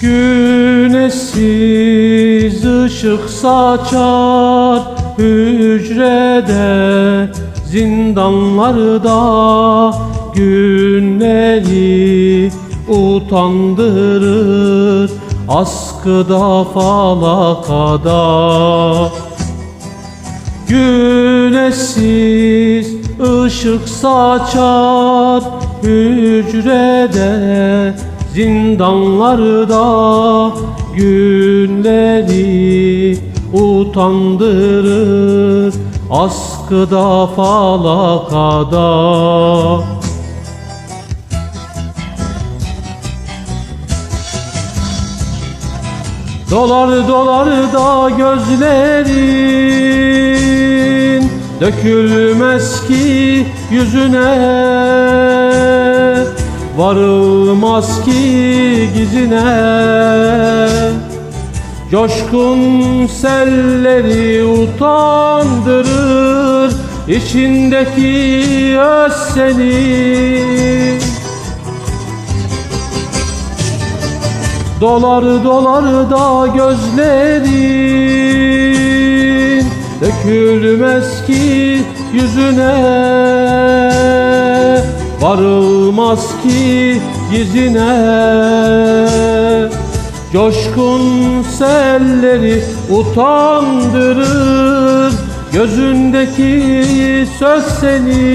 Güneşsiz ışık saçar hücrede Zindanlarda günleri utandırır Askıda falakada. Güneşsiz ışık saçar hücrede Zindanlarda günleri utandırır Askıda falakada. Dolar dolar da gözlerin Dökülmez ki yüzüne Varılmaz ki gizine. Coşkun selleri utandırır içindeki öz seni. Dolar dolar da gözlerin Dökülmez ki yüzüne Varılmaz ki yüzüne. Coşkun selleri utandırır. Gözündeki söz senin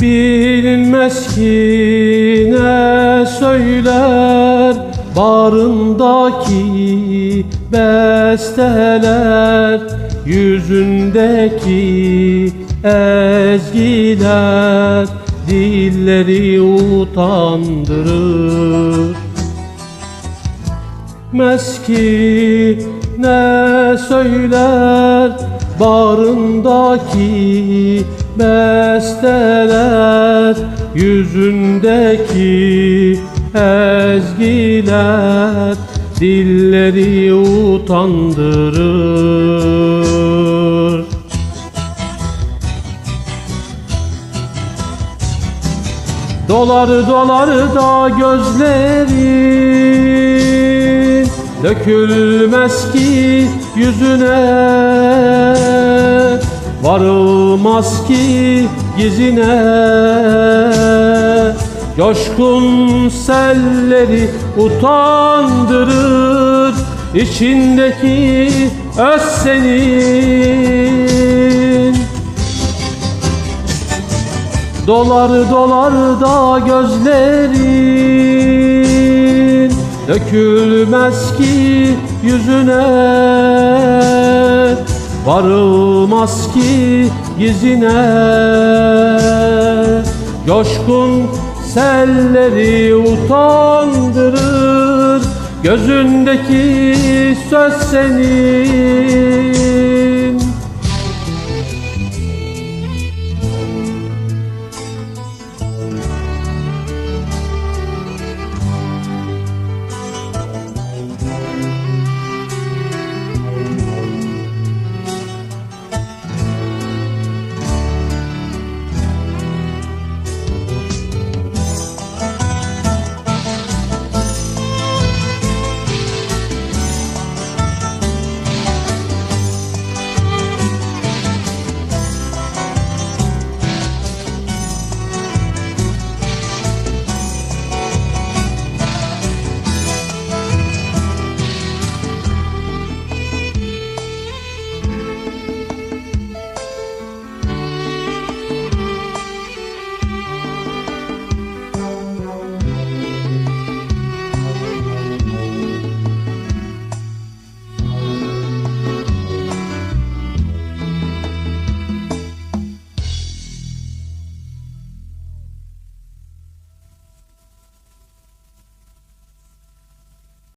Bilinmez ki ne söyler Barındaki besteler Yüzündeki ezgiler Dilleri utandırır. Meski ne söyler barındaki besteler Yüzündeki ezgiler dilleri utandırır. Dolar dolar da gözlerin Dökülmez ki yüzüne Varılmaz ki gizine Coşkun selleri utandırır içindeki öz senin. Dolar dolar da gözlerin Dökülmez ki yüzüne. Varılmaz ki gizine Coşkun selleri utandırır. Gözündeki söz senin